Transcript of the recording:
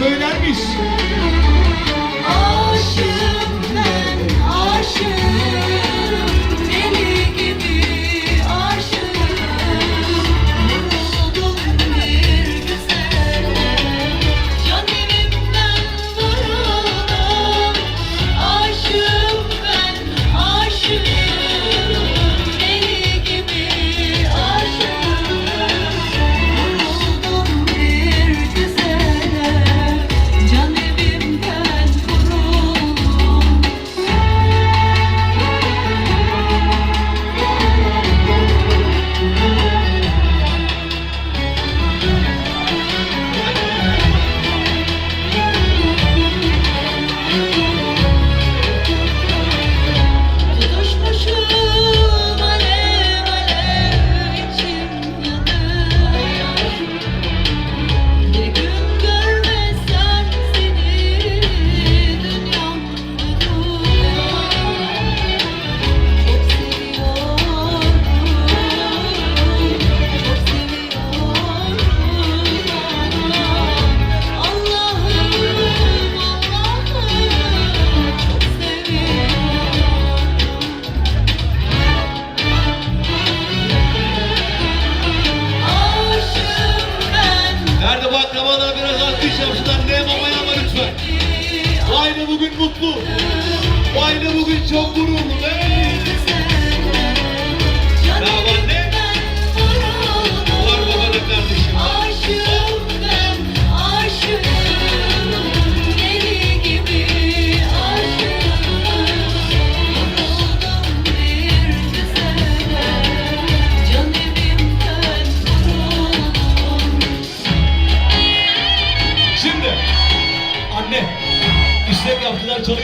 söylermiş. Nerede bu akrabalar biraz alkış yapsınlar. Ne babaya ama lütfen. Bu aile bugün mutlu. Bu aile bugün çok gururlu. Ve